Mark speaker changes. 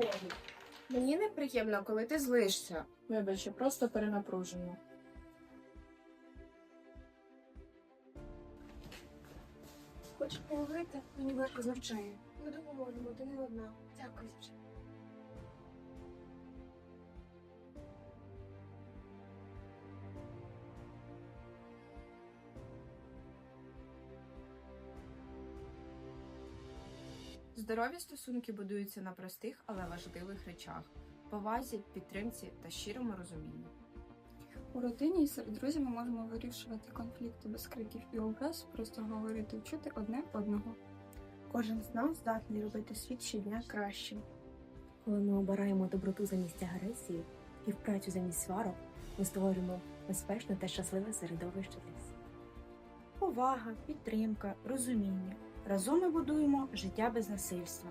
Speaker 1: виходить. Мені неприємно, коли ти злишся.
Speaker 2: Вибач, я просто перенапружена.
Speaker 1: Хочеш поговорити? Мені важко з. Ми допоможемо, ти не одна. Дякую, звичайно. Здорові стосунки будуються на простих, але важливих речах: повазі, підтримці та щирому розумінні.
Speaker 3: У родині і серед друзів ми можемо вирішувати конфлікти без криків і образ, просто говорити і чути одне одного.
Speaker 1: Кожен з нас здатний робити світ щодня кращим.
Speaker 4: Коли ми обираємо доброту замість агресії, співпрацю замість сварок, ми створюємо безпечне та щасливе середовище для всіх.
Speaker 5: Повага, підтримка, розуміння. Разом ми будуємо життя без насильства.